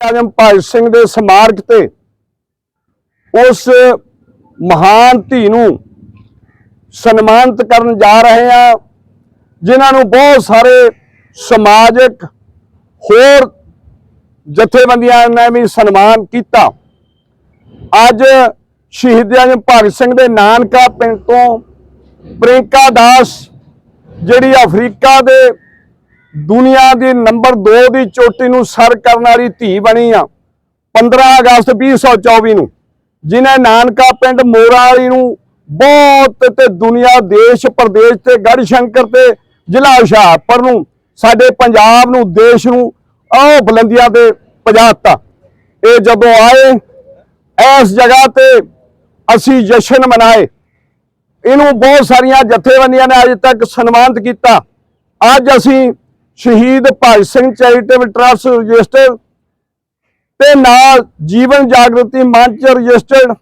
ਆਜਮ ਭਗਤ ਸਿੰਘ ਦੇ ਸਮਾਰਕ ਤੇ ਉਸ ਮਹਾਨ ਧੀ ਨੂੰ ਸਨਮਾਨਿਤ ਕਰਨ ਜਾ ਰਹੇ ਆ ਜਿਨ੍ਹਾਂ ਨੂੰ ਬਹੁਤ ਸਾਰੇ ਸਮਾਜਿਕ ਹੋਰ ਜਥੇਬੰਦੀਆਂ ਨੇ ਵੀ ਸਨਮਾਨ ਕੀਤਾ। ਅੱਜ ਸ਼ਹੀਦ ਆਜਮ ਭਗਤ ਸਿੰਘ ਦੇ ਨਾਨਕਾ ਪਿੰਡ ਤੋਂ ਪ੍ਰਿੰਕਾ ਦਾਸ, ਜਿਹੜੀ ਅਫਰੀਕਾ ਦੇ ਦੁਨੀਆ ਦੀ ਨੰਬਰ 2 ਦੀ ਚੋਟੀ ਨੂੰ ਸਰ ਕਰਨ ਵਾਲੀ ਧੀ ਬਣੀ ਆ। 15 ਅਗਸਤ 2024 ਨੂੰ, ਜਿਨੇ ਨਾਨਕਾ ਪਿੰਡ ਮੋਰਾ ਵਾਲੀ ਨੂੰ ਬਹੁਤ ਤੇ ਦੁਨੀਆ, ਦੇਸ਼ ਪ੍ਰਦੇਸ਼ ਤੇ ਗੜ ਸ਼ੰਕਰ ਤੇ ਜ਼ਿਲ੍ਹਾ ਹੁਸ਼ਿਆਰਪੁਰ ਨੂੰ, ਸਾਡੇ ਪੰਜਾਬ ਨੂੰ, ਦੇਸ਼ ਨੂੰ ਆਹ ਬੁਲੰਦੀਆਂ ਤੇ ਪਹੁੰਚਾਤਾ ਇਹ ਜਦੋਂ ਆਏ, ਇਸ ਜਗ੍ਹਾ ਤੇ ਅਸੀਂ ਜਸ਼ਨ ਮਨਾਏ। ਇਹਨੂੰ ਬਹੁਤ ਸਾਰੀਆਂ ਜਥੇਬੰਦੀਆਂ ਨੇ ਅੱਜ ਤੱਕ ਸਨਮਾਨਿਤ ਕੀਤਾ। ਅੱਜ ਅਸੀਂ Shaheed Bhagat Singh charitable trust registered ਤੇ ਨਾਲ ਜੀਵਨ ਜਾਗਰਤੀ ਮੰਚ ਰਜਿਸਟਰਡ।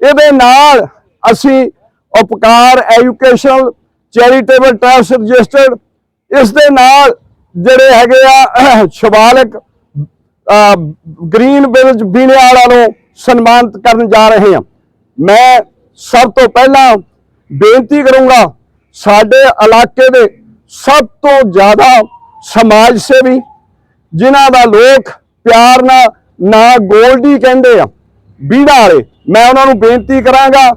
ਇਹਦੇ ਨਾਲ ਅਸੀਂ Upkar educational charitable trust registered. ਇਸ ਦੇ ਨਾਲ ਜਿਹੜੇ ਹੈਗੇ ਆ ਸ਼ਿਵਾਲਿਕ ਗ੍ਰੀਨ ਵਿਲੇਜ ਬੀਨੇ ਵਾਲਾ ਨੂੰ ਸਨਮਾਨਿਤ ਕਰਨ ਜਾ ਰਹੇ ਹਾਂ। ਮੈਂ ਸਭ ਤੋਂ ਪਹਿਲਾਂ ਬੇਨਤੀ ਕਰੂੰਗਾ, ਸਾਡੇ ਇਲਾਕੇ ਦੇ ਸਭ ਤੋਂ ਜ਼ਿਆਦਾ ਸਮਾਜ ਸੇਵੀ, ਜਿਨ੍ਹਾਂ ਦਾ ਲੋਕ ਪਿਆਰ ਨਾਲ, ਨਾ ਗੋਲਡੀ ਕਹਿੰਦੇ ਆ। ਬੀੜਾ ਵਾਲੇ, ਮੈਂ ਉਹਨਾਂ ਨੂੰ ਬੇਨਤੀ ਕਰਾਂਗਾ,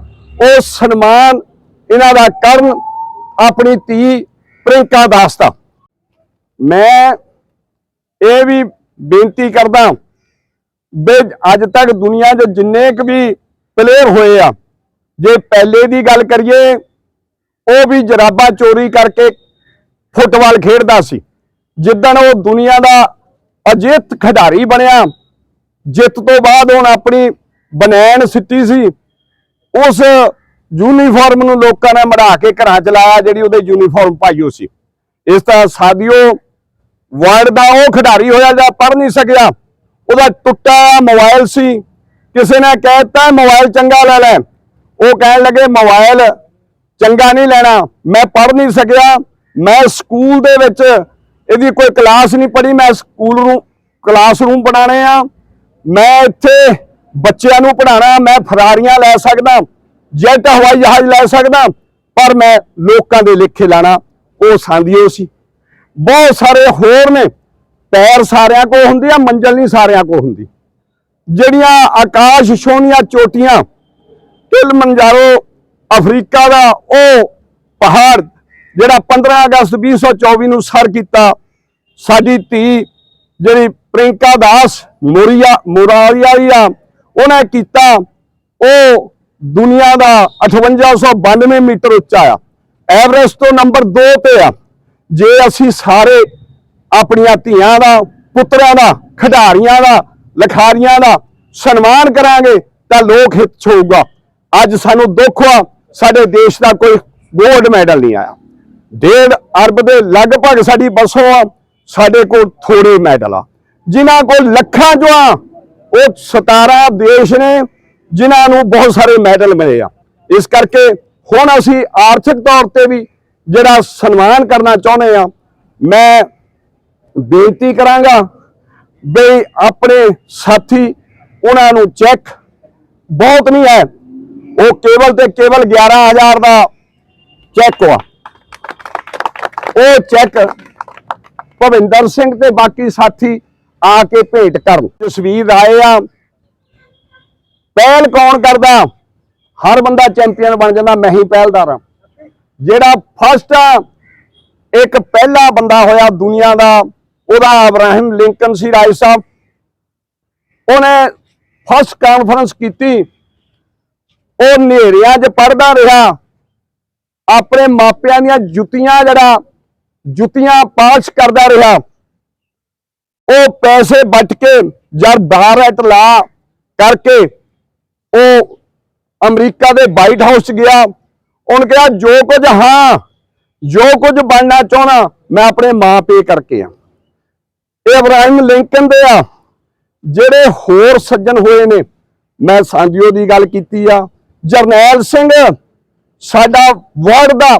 ਉਹ ਸਨਮਾਨ ਇਹਨਾਂ ਦਾ ਕਰਨ, ਆਪਣੀ ਧੀ ਪ੍ਰਿੰਕਾ ਦਾਸ ਦਾ। ਮੈਂ ਇਹ ਵੀ ਬੇਨਤੀ ਕਰਦਾ ਵੀ ਅੱਜ ਤੱਕ ਦੁਨੀਆ 'ਚ ਜਿੰਨੇ ਕੁ ਵੀ ਪਲੇਅਰ ਹੋਏ ਆ, ਜੇ ਪਹਿਲੇ ਦੀ ਗੱਲ ਕਰੀਏ, ਉਹ ਵੀ ਜਰਾਬਾ ਚੋਰੀ ਕਰਕੇ ਫੁੱਟਬਾਲ ਖੇਡਦਾ ਸੀ। ਜਿੱਦਣ ਉਹ ਦੁਨੀਆ ਦਾ ਅਜਿੱਤ ਖਿਡਾਰੀ ਬਣਿਆ, ਜਿੱਤ ਤੋਂ ਬਾਅਦ ਹੁਣ ਆਪਣੀ ਬਨੈਣ ਸਿੱਟੀ ਸੀ, ਉਸ ਯੂਨੀਫਾਰਮ ਨੂੰ ਲੋਕਾਂ ਨੇ ਮੜਾ ਕੇ ਘਰਾਂ ਚ ਲਾਇਆ ਜਿਹੜੀ ਉਹਦੇ ਯੂਨੀਫਾਰਮ ਪਾਈਓ ਸੀ। ਇਸ ਤਰ੍ਹਾਂ ਸਾਦੀਓ ਵਰਲਡ ਦਾ ਉਹ ਖਿਡਾਰੀ ਹੋਇਆ ਜਾਂ ਪੜ ਨਹੀਂ ਸਕਿਆ, ਉਹਦਾ ਟੁੱਟਾ ਮੋਬਾਈਲ ਸੀ। ਕਿਸੇ ਨੇ ਕਹਿਤਾ, ਮੋਬਾਈਲ ਚੰਗਾ ਲੈ ਲੈ। ਉਹ ਕਹਿਣ ਲੱਗੇ, ਮੋਬਾਈਲ ਚੰਗਾ ਨਹੀਂ ਲੈਣਾ, ਮੈਂ ਪੜ ਨਹੀਂ ਸਕਿਆ, ਮੈਂ ਸਕੂਲ ਦੇ ਵਿੱਚ ਇਹਦੀ ਕੋਈ ਕਲਾਸ ਨਹੀਂ ਪੜ੍ਹੀ, ਮੈਂ ਸਕੂਲ ਨੂੰ, ਕਲਾਸਰੂਮ ਬਣਾਣੇ ਆ। ਮੈਂ ਇੱਥੇ ਬੱਚਿਆਂ ਨੂੰ ਪੜਾਣਾ ਮੈਂ ਫਰਾਰੀਆਂ ਲੈ ਸਕਦਾ, ਜੈਟ ਹਵਾਈ ਜਹਾਜ਼ ਲੈ ਸਕਦਾ, ਪਰ ਮੈਂ ਲੋਕਾਂ ਦੇ ਲੇਖੇ ਲਾਣਾ, ਉਹ ਸੰਦੀਓ ਸੀ। ਬਹੁਤ ਸਾਰੇ ਹੋਰ ਨੇ, ਪੈਰ ਸਾਰਿਆਂ ਕੋ ਹੁੰਦੀ ਆ, ਮੰਜ਼ਲ ਨਹੀਂ ਸਾਰਿਆਂ ਕੋ ਹੁੰਦੀ। ਜਿਹੜੀਆਂ ਆਕਾਸ਼ ਛੋਹਣੀਆਂ ਚੋਟੀਆਂ ਕਿਲਮੰਜਾਰੋ ਅਫਰੀਕਾ ਦਾ, ਉਹ ਪਹਾੜ ਜਿਹੜਾ 15 ਅਗਸਤ 2024 ਨੂੰ ਸਰ ਕੀਤਾ, ਸਾਡੀ ਧੀ ਜਿਹੜੀ ਪ੍ਰਿੰਕਾ ਦਾਸ ਮੋਰੀਆ ਮੋਰਾਲੀਆਈ ਉਹਨੇ ਕੀਤਾ, ਉਹ ਦੁਨੀਆ ਦਾ 5892 ਮੀਟਰ ਉੱਚਾ ਆ। ਐਵਰੇਸਟ ਤੋਂ ਨੰਬਰ 2 ਤੇ ਆ। ਜੇ ਅਸੀਂ ਸਾਰੇ ਆਪਣੀਆਂ ਧੀਆਂ ਦਾ, ਪੁੱਤਰਾਂ ਦਾ, ਖਿਡਾਰੀਆਂ ਦਾ, ਲਖਾਰੀਆਂ ਦਾ ਸਨਮਾਨ ਕਰਾਂਗੇ, ਤਾਂ ਲੋਕ ਹਿੱਤ 'ਚ ਹੋਊਗਾ ਅੱਜ ਸਾਨੂੰ ਦੁੱਖ ਆ, ਸਾਡੇ ਦੇਸ਼ ਦਾ ਕੋਈ ਗੋਲਡ ਮੈਡਲ ਨਹੀਂ ਆਇਆ। ਡੇਢ ਅਰਬ ਦੇ ਲਗਭਗ ਸਾਡੀ ਬਸੋਂ ਆ, ਸਾਡੇ ਕੋਲ ਥੋੜੇ ਮੈਡਲ ਆ। ਜਿਨ੍ਹਾਂ ਕੋਲ ਲੱਖਾਂ ਜੋ ਆ, ਉਹ 17 ਦੇਸ਼ ਨੇ, ਜਿਨ੍ਹਾਂ ਨੂੰ ਬਹੁਤ ਸਾਰੇ ਮੈਡਲ ਮਿਲੇ ਆ। ਇਸ ਕਰਕੇ ਹੁਣ ਅਸੀਂ ਆਰਥਿਕ ਤੌਰ ਤੇ ਵੀ ਜਿਹੜਾ ਸਨਮਾਨ ਕਰਨਾ ਚਾਹੁੰਦੇ ਆ, ਮੈਂ ਬੇਨਤੀ ਕਰਾਂਗਾ ਬਈ ਆਪਣੇ ਸਾਥੀ ਉਹਨਾਂ ਨੂੰ ਚੈੱਕ, ਬਹੁਤ ਨਹੀਂ ਹੈ, ਉਹ ਕੇਵਲ ਤੇ ਕੇਵਲ 11000 ਦਾ ਚੈੱਕ ਆ। ਉਹ ਚੈੱਕ ਭਵਿੰਦਰ ਸਿੰਘ ਤੇ ਬਾਕੀ ਸਾਥੀ ਆ ਕੇ ਭੇਟ ਕਰਨ। ਤਸਵੀਰ ਆਏ ਆ। ਪਹਿਲ ਕੌਣ ਕਰਦਾ? ਹਰ ਬੰਦਾ ਚੈਂਪੀਅਨ ਬਣ ਜਾਂਦਾ, ਮੈਂ ਹੀ ਪਹਿਲਦਾਰ ਆ ਜਿਹੜਾ ਫਸਟ ਇੱਕ ਪਹਿਲਾ ਬੰਦਾ ਹੋਇਆ ਦੁਨੀਆ ਦਾ, ਉਹਦਾ ਅਬਰਾਹਿਮ ਲਿੰਕਨ ਸੀ ਰਾਏ ਸਾਹਿਬ। ਉਹਨੇ ਫਸਟ ਕਾਨਫਰੰਸ ਕੀਤੀ। ਉਹ ਨੇਰਿਆਂ 'ਚ ਪੜਦਾ ਰਿਹਾ। ਆਪਣੇ ਮਾਪਿਆਂ ਦੀਆਂ ਜੁੱਤੀਆਂ ਜਿਹੜਾ ਜੁੱਤੀਆਂ ਪਾਲਿਸ਼ ਕਰਦਾ ਰਿਹਾ। ਉਹ ਪੈਸੇ ਵੱਟ ਕੇ ਜਦ ਬਾਹਰ ਲਾ ਕਰਕੇ ਉਹ ਅਮਰੀਕਾ ਦੇ ਵਾਈਟ ਹਾਊਸ ਗਿਆ। ਉਹਨ ਕਿਹਾ, ਜੋ ਕੁਝ, ਹਾਂ, ਜੋ ਕੁਝ ਬਣਨਾ ਚਾਹਣਾ ਮੈਂ ਆਪਣੇ ਮਾਂ ਪੇ ਕਰਕੇ ਆ। ਇਹ ਇਬਰਾਹਿਮ ਲਿੰਕਨ ਦੇ ਆ। ਜਿਹੜੇ ਹੋਰ ਸੱਜਣ ਹੋਏ ਨੇ, ਮੈਂ ਸਾਂਝਿਓ ਦੀ ਗੱਲ ਕੀਤੀ ਆ। ਜਰਨੈਲ ਸਿੰਘ, ਸਾਡਾ ਵਰਲਡ ਦਾ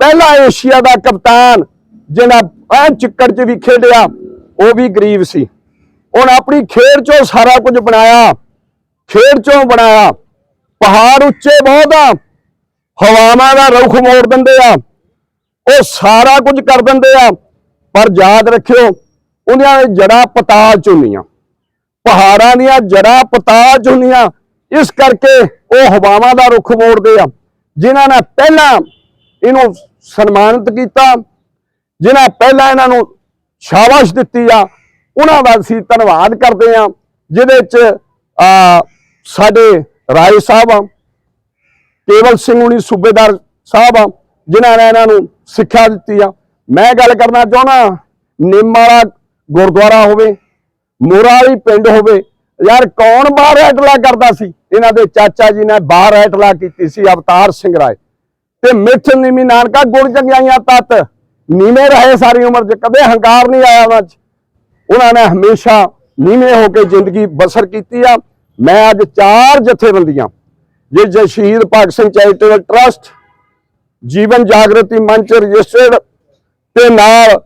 ਪਹਿਲਾ ਏਸ਼ੀਆ ਦਾ ਕਪਤਾਨ ਜਿਹੜਾ ਐ ਚਿੱਕੜ 'ਚ ਵੀ ਖੇਡਿਆ, ਉਹ ਵੀ ਗਰੀਬ ਸੀ। ਉਹਨੇ ਆਪਣੀ ਖੇਡ ਚੋਂ ਸਾਰਾ ਕੁਝ ਬਣਾਇਆ, ਖੇਡ ਚੋਂ ਬਣਾਇਆ। ਪਹਾੜ ਉੱਚੇ ਬਹੁਤ ਆ, ਹਵਾਵਾਂ ਦਾ ਰੁਖ ਮੋੜ ਦਿੰਦੇ ਆ, ਉਹ ਸਾਰਾ ਕੁਝ ਕਰ ਦਿੰਦੇ ਆ। ਪਰ ਯਾਦ ਰੱਖਿਓ ਉਹਨਾਂ ਦੇ ਜੜਾਂ ਪਤਾਲ ਚ ਹੁੰਦੀਆਂ। ਪਹਾੜਾਂ ਦੀਆਂ ਜੜਾਂ ਪਤਾਲ ਚ ਹੁੰਦੀਆਂ। ਇਸ ਕਰਕੇ ਉਹ ਹਵਾਵਾਂ ਦਾ ਰੁਖ ਮੋੜਦੇ ਆ, ਜਿਨ੍ਹਾਂ ਨੇ ਪਹਿਲਾਂ ਇਹਨੂੰ ਸਨਮਾਨਿਤ ਕੀਤਾ, ਜਿਨ੍ਹਾਂ ਪਹਿਲਾਂ ਇਹਨਾਂ ਨੂੰ ਸ਼ਾਬਾਸ਼ ਦਿੱਤੀ ਆ, ਉਹਨਾਂ ਦਾ ਅਸੀਂ ਧੰਨਵਾਦ ਕਰਦੇ ਆ ਜਿਹਦੇ ਚ ਆ ਸਾਡੇ ਰਾਏ ਸਾਹਿਬ ਆ ਕੇਵਲ ਸਿੰਘ ਹੁਣੀ ਸੂਬੇਦਾਰ ਸਾਹਿਬ ਆ ਜਿਨ੍ਹਾਂ ਨੇ ਇਹਨਾਂ ਨੂੰ ਸਿੱਖਿਆ ਦਿੱਤੀ ਆ। ਮੈਂ ਗੱਲ ਕਰਨਾ ਚਾਹਣਾ ਨਿੰਮ ਵਾਲਾ ਗੁਰਦੁਆਰਾ ਹੋਵੇ, ਮੋਰਾ ਵਾਲੀ ਪਿੰਡ ਹੋਵੇ, ਯਾਰ ਕੌਣ ਬਾਹਰ ਐਟਲਾ ਕਰਦਾ ਸੀ? ਇਹਨਾਂ ਦੇ ਚਾਚਾ ਜੀ ਨੇ ਬਾਹਰ ਐਟਲਾ ਕੀਤੀ ਸੀ, ਅਵਤਾਰ ਸਿੰਘ ਰਾਏ। ਤੇ ਮਿੱਠ ਨਿਮੀ ਨਾਨਕਾ ਗੁਣ ਚੰਗਿਆਈਆਂ ਤਤ। ਨੀਵੇਂ ਰਹੇ ਸਾਰੀ ਉਮਰ 'ਚ, ਕਦੇ ਹੰਕਾਰ ਨਹੀਂ ਆਇਆ ਉਹਨਾਂ 'ਚ। ਉਹਨਾਂ ਨੇ ਹਮੇਸ਼ਾ ਨੀਵੇਂ ਹੋ ਕੇ ਜ਼ਿੰਦਗੀ ਬਸਰ ਕੀਤੀ ਆ। ਮੈਂ ਅੱਜ ਚਾਰ ਜਥੇਬੰਦੀਆਂ ਜਿਸ 'ਚ Shaheed Bhagat Singh charitable trust, Jeevan Jagriti Manch registered, ਤੇ ਨਾਲ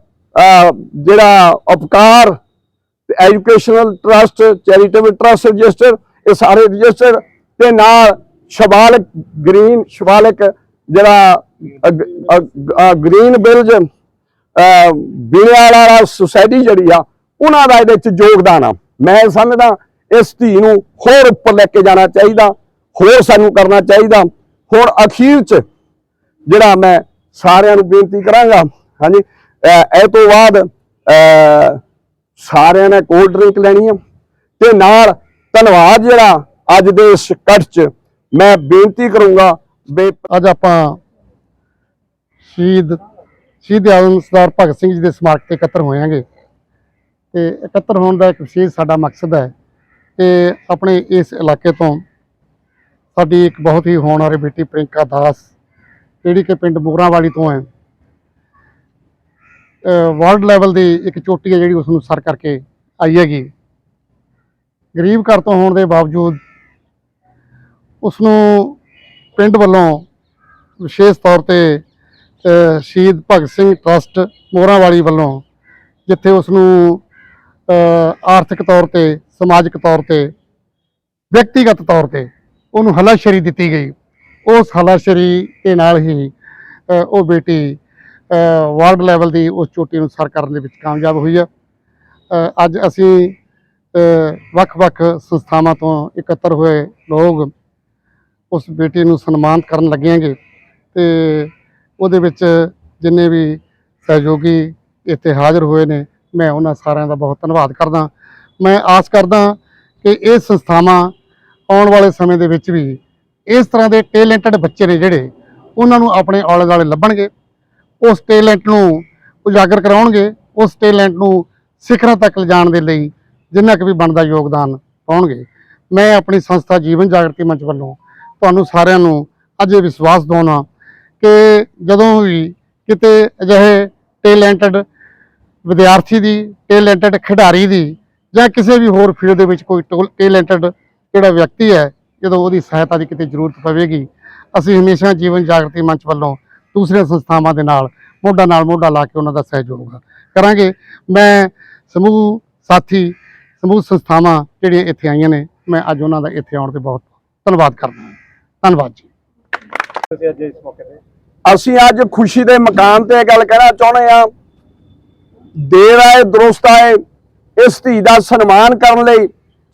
ਜਿਹੜਾ Upkar educational trust, charitable trust register ਇਹ ਸਾਰੇ ਰਜਿਸਟਰ ਤੇ ਨਾਲ ਸ਼ਬਾਲਕ ਗ੍ਰੀਨ ਸ਼ਬਾਲਕ ਜਿਹੜਾ ਗ੍ਰੀਨ ਬਿਲਜ ਬਿਲਿਆਲ ਵਾਲਾ ਸੁਸਾਇਟੀ ਜਿਹੜੀ ਆ, ਉਹਨਾਂ ਦਾ ਇਹਦੇ ਵਿੱਚ ਯੋਗਦਾਨ ਆ। ਮੈਂ ਸਮਝਦਾ, ਇਸ ਧੀ ਨੂੰ ਹੋਰ ਉੱਪਰ ਲੈ ਕੇ ਜਾਣਾ ਚਾਹੀਦਾ, ਹੋਰ ਸਾਨੂੰ ਕਰਨਾ ਚਾਹੀਦਾ। ਹੁਣ ਅਖੀਰ ਚ ਜਿਹੜਾ ਮੈਂ ਸਾਰਿਆਂ ਨੂੰ ਬੇਨਤੀ ਕਰਾਂਗਾ, ਹਾਂਜੀ ਇਹ ਤੋਂ ਬਾਅਦ ਸਾਰਿਆਂ ਨੇ ਕੋਲਡ ਡਰਿੰਕ ਲੈਣੀ ਆ। ਤੇ ਨਾਲ ਧੰਨਵਾਦ ਜਿਹੜਾ ਅੱਜ ਦੇ ਇਸ ਇਕੱਠ ਚ ਮੈਂ ਬੇਨਤੀ ਕਰੂੰਗਾ ਬੇ, ਅੱਜ ਆਪਾਂ ਸ਼ਹੀਦ ਸ਼ਹੀਦ ਆਜ਼ਮ ਸਰਦਾਰ ਭਗਤ ਸਿੰਘ ਜੀ ਦੇ ਸਮਾਰਕ ਤੇ ਇਕੱਤਰ ਹੋਏ ਹਾਂਗੇ। ਤੇ ਇਕੱਤਰ ਹੋਣ ਦਾ ਇੱਕ ਵਿਸ਼ੇਸ਼ ਸਾਡਾ ਮਕਸਦ ਹੈ ਕਿ ਆਪਣੇ ਇਸ ਇਲਾਕੇ ਤੋਂ ਸਾਡੀ ਇੱਕ ਬਹੁਤ ਹੀ ਹੋਣਹਾਰੀ ਬੇਟੀ ਪ੍ਰਿੰਕਾ ਦਾਸ, ਜਿਹੜੀ ਕਿ ਪਿੰਡ ਮੋਗਰਾਂ ਵਾਲੀ ਤੋਂ ਹੈ ਵਰਲਡ ਲੈਵਲ ਦੀ ਇੱਕ ਚੋਟੀ ਹੈ ਜਿਹੜੀ ਉਸ ਨੂੰ ਸਰ ਕਰਕੇ ਆਈ ਹੈਗੀ। ਗਰੀਬ ਘਰ ਤੋਂ ਹੋਣ ਦੇ ਬਾਵਜੂਦ ਉਸ ਨੂੰ ਪਿੰਡ ਵੱਲੋਂ ਵਿਸ਼ੇਸ਼ ਤੌਰ ਤੇ ਸ਼ਹੀਦ ਭਗਤ ਸਿੰਘ ਟਰਸਟ ਮੋਹਰਾਂਵਾਲੀ ਵੱਲੋਂ, ਜਿੱਥੇ ਉਸ ਨੂੰ ਆਰਥਿਕ ਤੌਰ ਤੇ, ਸਮਾਜਿਕ ਤੌਰ ਤੇ, ਵਿਅਕਤੀਗਤ ਤੌਰ ਤੇ ਉਹਨੂੰ ਹਲਾਸ਼ਰੀ ਦਿੱਤੀ ਗਈ। ਉਸ ਹਲਾਸ਼ਰੀ ਦੇ ਨਾਲ ਹੀ ਉਹ ਬੇਟੀ ਵਰਲਡ ਲੈਵਲ ਦੀ ਉਸ ਚੋਟੀ ਨੂੰ ਸਰ ਕਰਨ ਦੇ ਵਿੱਚ ਕਾਮਯਾਬ ਹੋਈ ਹੈ। ਅੱਜ ਅਸੀਂ ਵੱਖ-ਵੱਖ ਸੰਸਥਾਵਾਂ ਤੋਂ ਇਕੱਤਰ ਹੋਏ ਲੋਕ ਉਸ ਬੇਟੀ ਨੂੰ ਸਨਮਾਨਿਤ ਕਰਨ ਲੱਗੇਗੇ ਤੇ ਉਹਦੇ ਵਿੱਚ ਜਿੰਨੇ ਵੀ ਸਹਿਯੋਗੀ ਇੱਥੇ ਹਾਜ਼ਰ ਹੋਏ ਨੇ, ਮੈਂ ਉਹਨਾਂ ਸਾਰਿਆਂ ਦਾ ਬਹੁਤ ਧੰਨਵਾਦ ਕਰਦਾ। ਮੈਂ ਆਸ ਕਰਦਾ ਕਿ ਇਹ ਸੰਸਥਾਵਾਂ ਆਉਣ ਵਾਲੇ ਸਮੇਂ ਦੇ ਵਿੱਚ ਵੀ ਇਸ ਤਰ੍ਹਾਂ ਦੇ ਟੈਲੈਂਟਡ ਬੱਚੇ ਨੇ ਜਿਹੜੇ, ਉਹਨਾਂ ਨੂੰ ਆਪਣੇ ਆਲੇ ਦੁਆਲੇ ਲੱਭਣਗੇ, ਉਸ ਟੈਲੈਂਟ ਨੂੰ ਉਜਾਗਰ ਕਰਾਉਣਗੇ, ਉਸ ਟੈਲੈਂਟ ਨੂੰ ਸਿਖਰਾਂ ਤੱਕ ਲਿਜਾਣ ਦੇ ਲਈ ਜਿੰਨਾ ਕੁ ਵੀ ਬਣਦਾ ਯੋਗਦਾਨ ਪਾਉਣਗੇ। ਮੈਂ ਆਪਣੀ ਸੰਸਥਾ ਜੀਵਨ ਜਾਗਰਤੀ ਮੰਚ ਵੱਲੋਂ ਤੁਹਾਨੂੰ ਸਾਰਿਆਂ ਨੂੰ ਅੱਜ ਇਹ ਵਿਸ਼ਵਾਸ ਦਿਵਾਉਣਾ ਕਿ ਜਦੋਂ ਵੀ ਕਿਤੇ ਅਜਿਹੇ ਟੈਲੈਂਟਡ ਵਿਦਿਆਰਥੀ ਦੀ ਟੈਲੈਂਟਡ ਖਿਡਾਰੀ ਦੀ ਜਾਂ ਕਿਸੇ ਵੀ ਹੋਰ ਫੀਲਡ ਦੇ ਵਿੱਚ ਕੋਈ ਟੈਲੈਂਟਡ ਜਿਹੜਾ ਵਿਅਕਤੀ ਹੈ, ਜਦੋਂ ਉਹਦੀ ਸਹਾਇਤਾ ਦੀ ਕਿਤੇ ਜ਼ਰੂਰਤ ਪਵੇਗੀ, ਅਸੀਂ ਹਮੇਸ਼ਾ ਜੀਵਨ ਜਾਗਰਤੀ ਮੰਚ ਵੱਲੋਂ ਦੂਸਰੀਆਂ ਸੰਸਥਾਵਾਂ ਦੇ ਨਾਲ, ਮੋਢਾ ਨਾਲ ਮੋਢਾ ਲਾ ਕੇ ਉਹਨਾਂ ਦਾ ਸਹਿਯੋਗ ਕਰਾਂਗੇ। ਮੈਂ ਸਮੂਹ ਸਾਥੀ, ਸਮੂਹ ਸੰਸਥਾਵਾਂ ਜਿਹੜੀਆਂ ਇੱਥੇ ਆਈਆਂ ਨੇ, ਮੈਂ ਅੱਜ ਉਹਨਾਂ ਦਾ ਇੱਥੇ ਆਉਣ ਤੇ ਬਹੁਤ ਧੰਨਵਾਦ ਕਰਦਾ ਧੰਨਵਾਦ ਜੀ। ਅਸੀਂ ਅੱਜ ਖੁਸ਼ੀ ਦੇ ਮਕਾਮ ਤੇ ਗੱਲ ਕਹਿਣਾ ਚਾਹੁੰਦੇ ਆ ਦੇਰ ਆਏ ਦਰੁਸਤ ਆਏ ਇਸ ਧੀ ਦਾ ਸਨਮਾਨ ਕਰਨ ਲਈ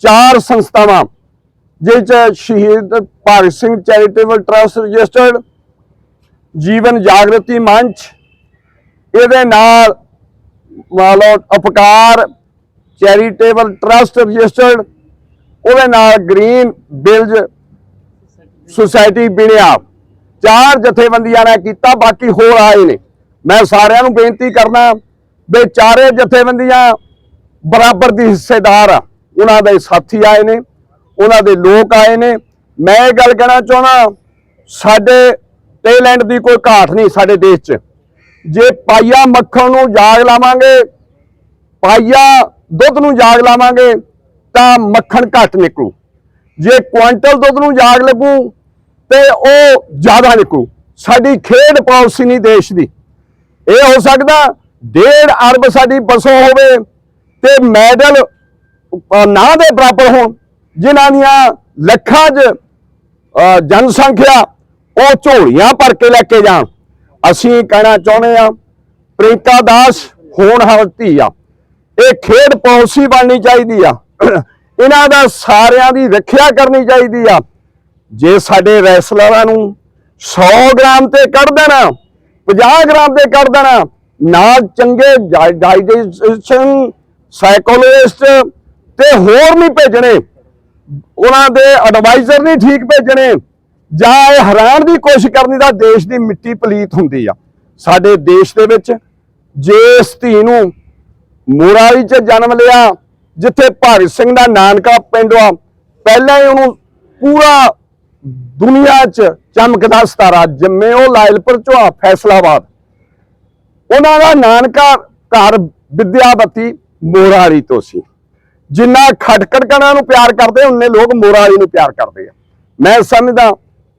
ਚਾਰ ਸੰਸਥਾਵਾਂ ਜਿਸ 'ਚ Shaheed Bhagat Singh charitable trust registered Jeevan Jagriti Manch ਇਹਦੇ ਨਾਲ ਵਾਲੋ ਉਪਕਾਰ ਚੈਰੀਟੇਬਲ ਟਰਸਟ ਰਜਿਸਟਰਡ ਉਹਦੇ ਨਾਲ ਗ੍ਰੀਨ ਬਿਲਜ ਸੁਸਾਇਟੀ ਬਿਣਿਆ ਚਾਰ ਜਥੇਬੰਦੀਆਂ ਨੇ ਕੀਤਾ, ਬਾਕੀ ਹੋਰ ਆਏ ਨੇ। ਮੈਂ ਸਾਰਿਆਂ ਨੂੰ ਬੇਨਤੀ ਕਰਨਾ ਵੀ ਚਾਰੇ ਜਥੇਬੰਦੀਆਂ ਬਰਾਬਰ ਦੀ ਹਿੱਸੇਦਾਰ ਆ। ਉਹਨਾਂ ਦੇ ਸਾਥੀ ਆਏ ਨੇ, ਉਹਨਾਂ ਦੇ ਲੋਕ ਆਏ ਨੇ। ਮੈਂ ਇਹ ਗੱਲ ਕਹਿਣਾ ਚਾਹਣਾ ਸਾਡੇ ਟੈਲੈਂਟ ਦੀ ਕੋਈ ਘਾਟ ਨਹੀਂ ਸਾਡੇ ਦੇਸ਼ 'ਚ। ਜੇ ਪਾਈਆ ਮੱਖਣ ਨੂੰ ਜਾਗ ਲਾਵਾਂਗੇ ਪਾਈਆ ਦੁੱਧ ਨੂੰ ਜਾਗ ਲਾਵਾਂਗੇ, ਤਾਂ ਮੱਖਣ ਘੱਟ ਨਿਕਲੂ। ਜੇ ਕੁਆਂਟਲ ਦੁੱਧ ਨੂੰ ਜਾਗ ਲੱਗੂ ਤੇ ਉਹ ਜ਼ਿਆਦਾ ਨਿਕਲੂ ਸਾਡੀ ਖੇਡ ਪਾਲਿਸੀ ਨਹੀਂ ਦੇਸ਼ ਦੀ। ਇਹ ਹੋ ਸਕਦਾ ਡੇਢ ਅਰਬ ਸਾਡੀ ਬਸੋਂ ਹੋਵੇ ਤੇ ਮੈਡਲ ਨਾ ਦੇ ਬਰਾਬਰ ਹੋਣ। ਜਿਨ੍ਹਾਂ ਦੀਆਂ ਲੱਖਾਂ 'ਚ ਜਨਸੰਖਿਆ ਉਹ ਝੋਲੀਆਂ ਭਰ ਕੇ ਲੈ ਕੇ ਜਾਣ। ਅਸੀਂ ਕਹਿਣਾ ਚਾਹੁੰਦੇ ਆ ਪ੍ਰਿੰਕਾ ਦਾਸ, ਹੋਣਹਾਰ ਧੀ ਆ। ਇਹ ਖੇਡ ਪਾਲਿਸੀ ਬਣਨੀ ਚਾਹੀਦੀ ਆ। ਇਹਨਾਂ ਦਾ ਸਾਰਿਆਂ ਦੀ ਰੱਖਿਆ ਕਰਨੀ ਚਾਹੀਦੀ ਆ। ਜੇ ਸਾਡੇ ਰੈਸਲਰਾਂ ਨੂੰ 100 ਗ੍ਰਾਮ ਤੇ ਕੱਢ ਦੇਣਾ 50 ਗ੍ਰਾਮ ਤੇ ਕੱਢ ਦੇਣਾ ਨਾਲ ਚੰਗੇ ਡਾਈਜੈਸ਼ਨ ਸਾਈਕੋਲੋਜਿਸਟ ਤੇ ਹੋਰ ਨਹੀਂ ਭੇਜਣੇ, ਉਹਨਾਂ ਦੇ ਐਡਵਾਈਜ਼ਰ ਨਹੀਂ ਠੀਕ ਭੇਜਣੇ, ਜਾਂ ਇਹ ਹੈਰਾਨ ਦੀ ਕੋਸ਼ਿਸ਼ ਕਰਨੀ ਦਾ ਦੇਸ਼ ਦੀ ਮਿੱਟੀ ਪਲੀਤ ਹੁੰਦੀ ਆ। ਸਾਡੇ ਦੇਸ਼ ਦੇ ਵਿੱਚ ਜੇ ਇਸ ਧੀ ਨੂੰ ਮੋਰਾਲੀ ਚ ਜਨਮ ਲਿਆ ਜਿੱਥੇ ਭਗਤ ਸਿੰਘ ਦਾ ਨਾਨਕਾ ਪਿੰਡ ਆ, ਪਹਿਲਾਂ ਹੀ ਉਹਨੂੰ ਪੂਰਾ ਦੁਨੀਆ 'ਚ ਚਮਕਦਾ ਸਤਾਰਾ ਜਿਵੇਂ ਉਹ ਲਾਇਲਪੁਰ ਚੋਂ ਆ, ਫੈਸਲਾਬਾਦ। ਉਹਨਾਂ ਦਾ ਨਾਨਕਾ ਘਰ ਵਿਦਿਆਵਤੀ ਮੋਰਾਲੀ ਤੋਂ ਸੀ। ਜਿੰਨਾ ਖਟਕੜਕਣਾ ਨੂੰ ਪਿਆਰ ਕਰਦੇ ਉਹਨੇ ਲੋਕ ਮੋਰਾਲੀ ਨੂੰ ਪਿਆਰ ਕਰਦੇ ਆ। ਮੈਂ ਸਮਝਦਾ,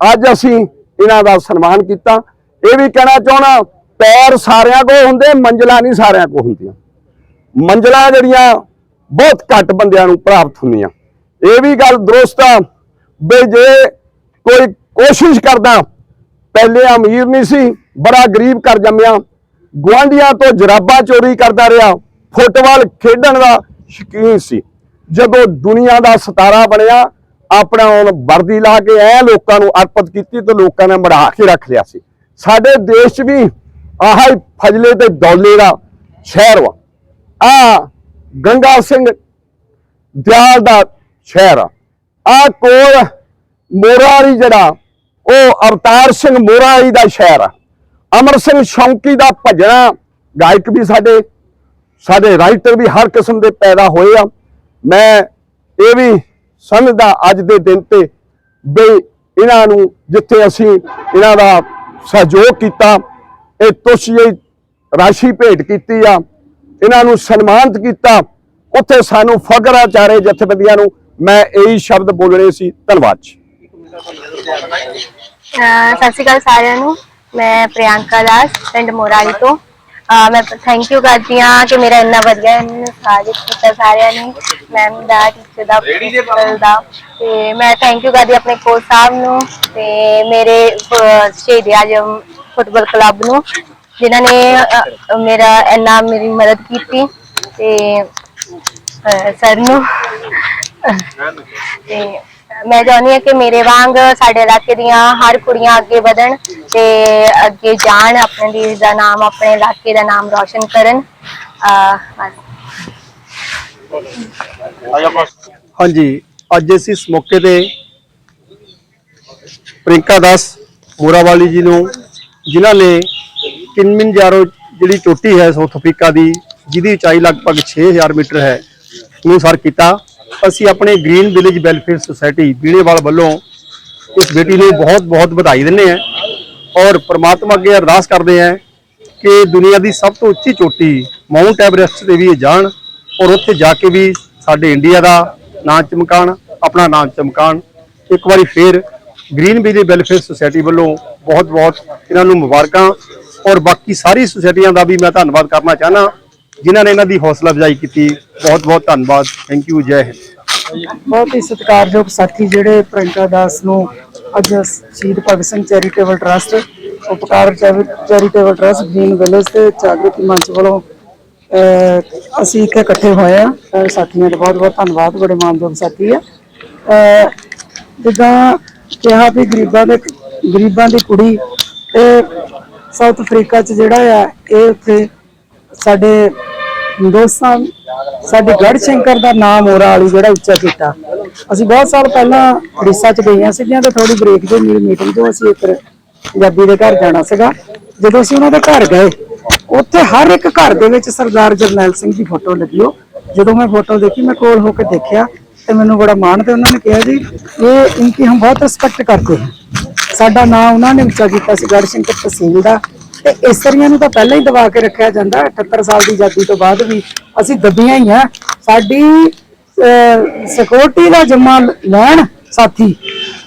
ਅੱਜ ਅਸੀਂ ਇਹਨਾਂ ਦਾ ਸਨਮਾਨ ਕੀਤਾ। ਇਹ ਵੀ ਕਹਿਣਾ ਚਾਹਣਾ ਪੈਰ ਸਾਰਿਆਂ ਕੋਲ ਹੁੰਦੇ, ਮੰਜ਼ਲਾਂ ਨਹੀਂ ਸਾਰਿਆਂ ਕੋਲ ਹੁੰਦੀਆਂ। ਮੰਜ਼ਲਾਂ ਜਿਹੜੀਆਂ ਬਹੁਤ ਘੱਟ ਬੰਦਿਆਂ ਨੂੰ ਪ੍ਰਾਪਤ ਹੁੰਦੀਆਂ। ਇਹ ਵੀ ਗੱਲ ਦਰੁਸਤ ਆ ਵੀ ਜੇ ਕੋਈ ਕੋਸ਼ਿਸ਼ ਕਰਦਾ, ਪਹਿਲੇ ਅਮੀਰ ਨਹੀਂ ਸੀ, ਬੜਾ ਗਰੀਬ ਕਰ ਜੰਮਿਆ, ਗੁਆਂਢੀਆਂ ਤੋਂ ਜਰਾਬਾਂ ਚੋਰੀ ਕਰਦਾ ਰਿਹਾ, ਫੁੱਟਬਾਲ ਖੇਡਣ ਦਾ ਸ਼ੌਕੀਨ ਸੀ। ਜਦੋਂ ਦੁਨੀਆ ਦਾ ਸਤਾਰਾ ਬਣਿਆ, ਆਪਣਾ ਹੁਣ ਵਰਦੀ ਲਾ ਕੇ ਐ ਲੋਕਾਂ ਨੂੰ ਅਰਪਿਤ ਕੀਤੀ ਤੇ ਲੋਕਾਂ ਨੇ ਮੜਾ ਕੇ ਰੱਖ ਲਿਆ ਸੀ। ਸਾਡੇ ਦੇਸ਼ 'ਚ ਵੀ ਆਹ ਹੀ ਫਜਲੇ ਤੇ ਦੌਲੇ ਦਾ ਸ਼ਹਿਰ ਵਾ। ਆ ਗੰਗਾ ਸਿੰਘ ਦਿਆਲ ਦਾ ਸ਼ਹਿਰ ਆ। ਆ ਕੋਲ ਮੋਰਾਲੀ ਜਿਹੜਾ, ਉਹ ਅਵਤਾਰ ਸਿੰਘ ਮੋਰਾਲੀ ਦਾ ਸ਼ਹਿਰ ਆ। ਅਮਰ ਸਿੰਘ ਸ਼ੌਂਕੀ ਦਾ ਭਜਣਾ, ਗਾਇਕ ਵੀ ਸਾਡੇ ਸਾਡੇ ਰਾਈਟਰ ਵੀ ਹਰ ਕਿਸਮ ਦੇ ਪੈਦਾ ਹੋਏ ਆ। ਮੈਂ ਇਹ ਵੀ ਸਮਝਦਾ ਅੱਜ ਦੇ ਦਿਨ ਤੇ ਵੀ ਇਹਨਾਂ ਨੂੰ ਜਿੱਥੇ ਅਸੀਂ ਇਹਨਾਂ ਦਾ ਸਹਿਯੋਗ ਕੀਤਾ, ਇਹ ਤੁਸੀਂ ਰਾਸ਼ੀ ਭੇਟ ਕੀਤੀ ਆ। ਇਹਨਾਂ ਨੂੰ ਸਨਮਾਨਿਤ ਕੀਤਾ। ਉੱਥੇ ਸਾਨੂੰ ਫਖਰ ਆ ਚਾਰੇ ਜਥੇਬੰਦੀਆਂ ਨੂੰ। ਮੈਂ ਇਹੀ ਸ਼ਬਦ ਬੋਲਣੇ ਸੀ। ਧੰਨਵਾਦ ਸਤਿ ਸ਼੍ਰੀ ਅਕਾਲ ਸਾਰਿਆਂ ਨੂੰ। ਮੈਂ ਪ੍ਰਿਯੰਕਾ ਦਾਸ ਪਿੰਡ ਮੋਰਾਲੀ ਤੋਂ। ਮੈਂ ਥੈਂਕ ਯੂ ਕਰਦੀ ਹਾਂ ਕਿ ਮੇਰਾ ਇੰਨਾ ਵਧੀਆ ਸਾਥ ਕੀਤਾ ਸਾਰਿਆਂ ਨੇ। ਮੈਮ ਦਾ ਟੀਚਰ ਦਾ ਪ੍ਰਿੰਸੀਪਲ ਦਾ ਤੇ ਮੈਂ ਥੈਂਕ ਯੂ ਕਰਦੀ ਆਪਣੇ ਕੋਚ ਸਾਹਿਬ ਨੂੰ ਤੇ ਮੇਰੇ ਸ਼ਹੀਦ ਆਜਮ ਫੁੱਟਬਾਲ ਕਲੱਬ ਨੂੰ। ਜਿਨ੍ਹਾਂ ਨੇ ਅਹ, ਮੇਰਾ ਇੰਨਾ ਮੇਰੀ ਮਦਦ ਕੀਤੀ ਤੇ ਸਰ ਨੂੰ। ਤੇ ਮੈਂ ਚਾਹੁੰਦੀ ਹਾਂ ਕਿ ਮੇਰੇ ਵਾਂਗ ਸਾਡੇ ਇਲਾਕੇ ਦੀਆਂ ਹਰ ਕੁੜੀਆਂ ਅੱਗੇ ਵਧਣ ਤੇ ਅੱਗੇ ਜਾਣ ਆਪਣੇ ਦੇਸ਼ ਦਾ ਨਾਮ ਆਪਣੇ ਇਲਾਕੇ ਦਾ ਨਾਮ ਰੌਸ਼ਨ ਕਰਨ। ਅਹ ਬਸ। ਹਾਂਜੀ ਅੱਜ ਅਸੀਂ ਇਸ ਮੌਕੇ ਤੇ ਪ੍ਰਿੰਕਾ ਦਾਸ ਮੋਰਾਵਾਲੀ ਜੀ ਨੂੰ ਜਿਨ੍ਹਾਂ ਨੇ ਕਿਨਮਿਨਜਾਰੋ ਜਿਹੜੀ ਚੋਟੀ ਹੈ ਸਾਊਥ ਅਫਰੀਕਾ ਦੀ, ਜਿਹਦੀ ਉਚਾਈ ਲਗਭਗ 6000 ਮੀਟਰ ਹੈ ਨੂੰ ਸਰ ਕੀਤਾ, ਅਸੀਂ ਆਪਣੇ green village welfare society Birhewal ਵੱਲੋਂ ਇਸ ਬੇਟੀ ਨੂੰ ਬਹੁਤ ਬਹੁਤ ਵਧਾਈ ਦਿੰਦੇ ਹਾਂ ਔਰ ਪ੍ਰਮਾਤਮਾ ਅੱਗੇ ਅਰਦਾਸ ਕਰਦੇ ਹਾਂ ਕਿ ਦੁਨੀਆ ਦੀ ਸਭ ਤੋਂ ਉੱਚੀ ਚੋਟੀ ਮਾਊਂਟ ਐਵਰੈਸਟ ਤੇ ਵੀ ਇਹ ਜਾਣ ਔਰ ਉੱਥੇ ਜਾ ਕੇ ਵੀ ਸਾਡੇ ਇੰਡੀਆ ਦਾ ਨਾਂ ਚਮਕਾਣ, ਆਪਣਾ ਨਾਂ ਚਮਕਾਣ। ਇੱਕ ਵਾਰੀ ਫੇਰ ਗ੍ਰੀਨ ਵਿਲੇਜ ਵੈਲਫੇਅਰ ਸੁਸਾਇਟੀ ਵੱਲੋਂ ਬਹੁਤ ਬਹੁਤ ਇਹਨਾਂ ਨੂੰ ਮੁਬਾਰਕਾਂ ਔਰ ਬਾਕੀ ਸਾਰੀ ਸੁਸਾਇਟੀਆਂ ਦਾ ਵੀ ਮੈਂ ਧੰਨਵਾਦ ਕਰਨਾ ਚਾਹਨਾ। ਜਿਨ੍ਹਾਂ ਨੇ ਇਹਨਾਂ ਦੀ ਹੌਸਲਾ ਅਫਜ਼ਾਈ ਕੀਤੀ ਬਹੁਤ ਬਹੁਤ ਧੰਨਵਾਦ। ਥੈਂਕ ਯੂ ਜੈ ਹਿੰਦ। ਬਹੁਤ ਹੀ ਸਤਿਕਾਰਯੋਗ ਸਾਥੀ ਜਿਹੜੇ ਪ੍ਰਿੰਕਾ ਦਾਸ ਨੂੰ ਅੱਜ Shaheed Bhagat Singh charitable trust Upkar charitable trust green village ਤੇ ਜਾਗਰਤੀ ਮੰਚ ਵੱਲੋਂ ਅਸੀਂ ਇੱਥੇ ਇਕੱਠੇ ਹੋਏ ਆ ਸਾਥੀਆਂ ਦਾ ਬਹੁਤ ਬਹੁਤ ਧੰਨਵਾਦ ਬੜੇ ਮਾਨਯੋਗ ਸਾਥੀ ਆ। ਅਹ, ਜਿੱਦਾਂ ਕਿਹਾ ਵੀ ਗਰੀਬਾਂ ਦੇ ਗਰੀਬਾਂ ਦੀ ਕੁੜੀ ਤੇ ਸਾਊਥ ਅਫਰੀਕਾ ਚ ਜਿਹੜਾ ਆ, ਇਹ ਉੱਥੇ ਸਾਡੇ ਹਿੰਦੁਸਤਾਨ, ਸਾਡੇ ਗੜ ਸ਼ੰਕਰ ਦਾ ਨਾਮ ਹੋਰਾ ਵਾਲੀ ਜਿਹੜਾ ਉੱਚਾ ਕੀਤਾ ਅਸੀਂ ਬਹੁਤ ਸਾਲ ਪਹਿਲਾਂ ਉੜੀਸਾ ਚ ਗਈਆਂ ਸੀਗੀਆਂ ਤੇ ਥੋੜੀ ਬ੍ਰੇਕ ਦੇ ਮੇਰੀ ਮੀਟਿੰਗ ਤੋਂ, ਅਸੀਂ ਇੱਕ ਪੰਜਾਬੀ ਦੇ ਘਰ ਜਾਣਾ ਸੀਗਾ। ਜਦੋਂ ਅਸੀਂ ਉਹਨਾਂ ਦੇ ਘਰ ਗਏ, ਉੱਥੇ ਹਰ ਇੱਕ ਘਰ ਦੇ ਵਿੱਚ ਸਰਦਾਰ ਜਰਨੈਲ ਸਿੰਘ ਦੀ ਫੋਟੋ ਲੱਗੀ ਹੋ ਜਦੋਂ ਮੈਂ ਫੋਟੋ ਦੇਖੀ, ਮੈਂ ਕੋਲ ਹੋ ਕੇ ਦੇਖਿਆ ਤੇ ਮੈਨੂੰ ਬੜਾ ਮਾਣ ਤੇ ਉਹਨਾਂ ਨੇ ਕਿਹਾ ਜੀ, ਇਹ ਇਨਕੀ ਹਮ ਬਹੁਤ ਰਿਸਪੈਕਟ ਕਰਦੇ ਹੈ। ਸਾਡਾ ਨਾਂ ਉਹਨਾਂ ਨੇ ਉੱਚਾ ਕੀਤਾ ਸੀ ਗੜ ਸ਼ੰਕਰ ਤਹਿਸੀਲ ਦਾ। ਤੇ ਇਸਤਰੀਆਂ ਨੂੰ ਤਾਂ ਪਹਿਲਾਂ ਹੀ ਦਬਾ ਕੇ ਰੱਖਿਆ ਜਾਂਦਾ 78 ਸਾਲ ਦੀ ਆਜ਼ਾਦੀ ਤੋਂ ਬਾਅਦ ਵੀ ਅਸੀਂ ਦੱਬੀਆਂ ਹੀ ਆ। ਸਾਡੀ ਸਿਕਿਉਰਿਟੀ ਦਾ ਜਿੰਮਾ ਲੈਣ ਸਾਥੀ,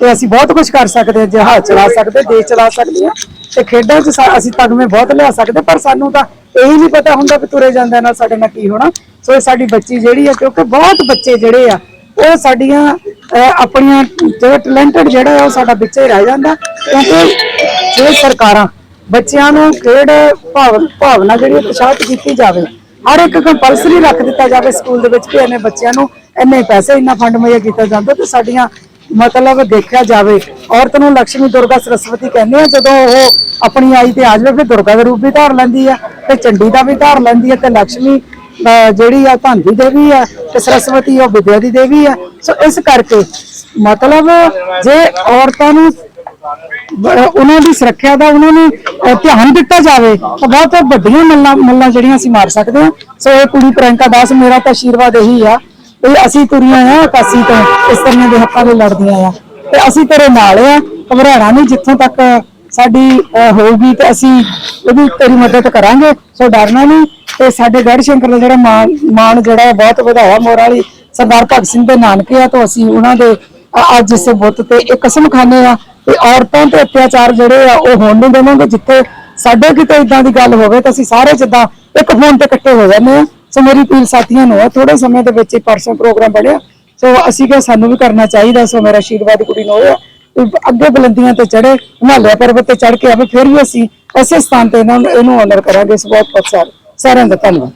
ਤੇ ਅਸੀਂ ਬਹੁਤ ਕੁਝ ਕਰ ਸਕਦੇ ਹਾਂ ਜਹਾਜ਼ ਚਲਾ ਸਕਦੇ, ਦੇਸ਼ ਚਲਾ ਸਕਦੇ ਹਾਂ ਤੇ ਖੇਡਾਂ 'ਚ ਅਸੀਂ ਤਗਮੇ ਬਹੁਤ ਲਿਆ ਸਕਦੇ, ਪਰ ਸਾਨੂੰ ਤਾਂ ਇਹ ਨਹੀਂ ਪਤਾ ਹੁੰਦਾ ਕਿ ਤੁਰੇ ਜਾਂਦੇ ਨਾਲ ਸਾਡੇ ਨਾਲ ਕੀ ਹੋਣਾ। ਸੋ ਇਹ ਸਾਡੀ ਬੱਚੀ ਜਿਹੜੀ ਆ, ਕਿਉਂਕਿ ਬਹੁਤ ਬੱਚੇ ਜਿਹੜੇ ਆ, ਉਹ ਸਾਡੀਆਂ ਆਪਣੀਆਂ ਜਿਹੜਾ ਟੈਲੈਂਟਡ ਜਿਹੜਾ ਹੈ ਉਹ ਸਾਡਾ ਵਿੱਚੇ ਰਹਿ ਜਾਂਦਾ, ਕਿਉਂਕਿ ਜੇ ਸਰਕਾਰਾਂ ਬੱਚਿਆਂ ਨੂੰ ਖੇਡ ਭਾਵ- ਭਾਵਨਾ ਜਿਹੜੀ ਉਤਸ਼ਾਹਿਤ ਕੀਤੀ ਜਾਵੇ, ਹਰ ਇੱਕ ਕੰਪਲਸਰੀ ਰੱਖ ਦਿੱਤਾ ਜਾਵੇ ਸਕੂਲ ਦੇ ਵਿੱਚ ਕਿ ਇਹਨੇ ਬੱਚਿਆਂ ਨੂੰ ਇੰਨੇ ਪੈਸੇ, ਇੰਨਾ ਫੰਡ ਮੁਹੱਈਆ ਕੀਤਾ ਜਾਂਦਾ ਤੇ ਸਾਡੀਆਂ ਮਤਲਬ ਦੇਖਿਆ ਜਾਵੇ, ਔਰਤ ਨੂੰ ਲక్ష్ਮੀ ਦੁਰਗਾ ਸਰਸਵਤੀ ਕਹਿੰਦੇ ਆ, ਜਦੋਂ ਉਹ ਆਪਣੀ ਆਈ ਤੇ ਆ ਜਾਵੇ, ਫਿਰ ਦੁਰਗਾ ਦੇ ਰੂਪ ਵੀ ਧਾਰ ਲੈਂਦੀ ਆ ਤੇ ਚੰਡੀ ਦਾ ਵੀ ਧਾਰ ਲੈਂਦੀ ਆ, ਤੇ ਲక్ష్ਮੀ ਜਿਹੜੀ ਆ ਧਨ ਦੀ ਦੇਵੀ ਆ ਤੇ ਸਰਸਵਤੀ ਉਹ ਵਿਦਿਆ ਦੀ ਦੇਵੀ ਆ। ਸੋ ਇਸ ਕਰਕੇ ਮਤਲਬ ਜੇ ਔਰਤਾਂ ਨੂੰ ਉਹਨਾਂ ਦੀ ਸੁਰੱਖਿਆ ਦਾ ਉਹਨਾਂ ਨੂੰ ਧਿਆਨ ਦਿੱਤਾ ਜਾਵੇ, ਤਾਂ ਬਹੁਤ ਵੱਡੀਆਂ ਮੱਲਾਂ ਮੱਲਾਂ ਜਿਹੜੀਆਂ ਅਸੀਂ ਮਾਰ ਸਕਦੇ ਹਾਂ। ਸੋ ਇਹ ਕੁੜੀ ਪ੍ਰਿਯੰਕਾ ਦਾਸ ਮੇਰਾ ਤਾਂ ਆਸ਼ੀਰਵਾਦ ਇਹੀ ਆ ਵੀ ਅਸੀਂ ਤੁਰੀਆਂ ਆ ਕਾਸੀ ਤੋਂ ਇਸ ਤਰ੍ਹਾਂ ਦੇ ਹੱਕਾਂ ਲਈ ਲੜਦੀਆਂ ਆ। ਤੇ ਅਸੀਂ ਤੇਰੇ ਨਾਲ ਆ, ਘਬਰਾਣਾ ਨਹੀਂ ਜਿੱਥੋਂ ਤੱਕ ਸਾਡੀ ਅਹ, ਹੋਊਗੀ ਤੇ ਅਸੀਂ ਉਹਦੀ ਤੇਰੀ ਮਦਦ ਕਰਾਂਗੇ ਸੋ ਡਰਨਾ ਨਹੀਂ। ਤੇ ਸਾਡੇ ਗੜ ਸ਼ੰਕਰ ਦਾ ਜਿਹੜਾ ਮਾਣ ਜਿਹੜਾ ਬਹੁਤ ਵਧਾਇਆ ਮੋਰਾਲੀ ਸਰਦਾਰ ਭਗਤ ਸਿੰਘ ਦੇ ਨਾਨਕੇ ਆ ਤੋਂ ਅਸੀਂ ਉਹਨਾਂ ਦੇ ਅੱਜ ਇਸ ਬੁੱਤ ਤੇ ਇੱਕ ਕਸਮ ਖਾਨੇ ਆ ਤੇ ਔਰਤਾਂ ਤੇ ਅਤਿਆਚਾਰ ਜਿਹੜੇ ਆ ਉਹ ਹੋਣ ਨਹੀਂ ਦੇਵਾਂਗੇ। ਜਿੱਥੇ ਸਾਡੇ ਕਿਤੇ ਇਦਾਂ ਦੀ ਗੱਲ ਹੋਵੇ ਤਾਂ ਅਸੀਂ ਸਾਰੇ ਜਿੱਦਾਂ ਇੱਕ ਫੋਨ ਤੇ ਇਕੱਠੇ ਹੋ ਜਾਂਦੇ ਆ ਸੋ ਮੇਰੀ ਪੀਰ ਸਾਥੀਆਂ ਨੂੰ ਆ ਥੋੜੇ ਸਮੇਂ ਦੇ ਵਿੱਚ ਹੀ ਪਰਸੋਂ ਪ੍ਰੋਗਰਾਮ ਬਣਿਆ। ਸੋ ਅਸੀਂ ਕਿਹਾ ਸਾਨੂੰ ਵੀ ਕਰਨਾ ਚਾਹੀਦਾ ਸੋ ਮੇਰਾ ਆਸ਼ੀਰਵਾਦ ਕੁੜੀ ਨੂੰ ਹੋਇਆ। ਅੱਗੇ ਬੁਲੰਦੀਆਂ ਤੇ ਚੜੇ ਹਿਮਾਲਿਆ ਪਰਬਤ ਤੇ ਚੜ ਕੇ ਆਵੇ, ਫਿਰ ਵੀ ਅਸੀਂ ਐਸੇ ਸਥਾਨ ਤੇ ਇਹਨਾਂ ਨੂੰ ਇਹਨੂੰ ਆਨਰ ਕਰਾਂਗੇ। ਸੋ ਬਹੁਤ ਬਹੁਤ ਸਾਰ- ਸਾਰਿਆਂ ਦਾ ਧੰਨਵਾਦ।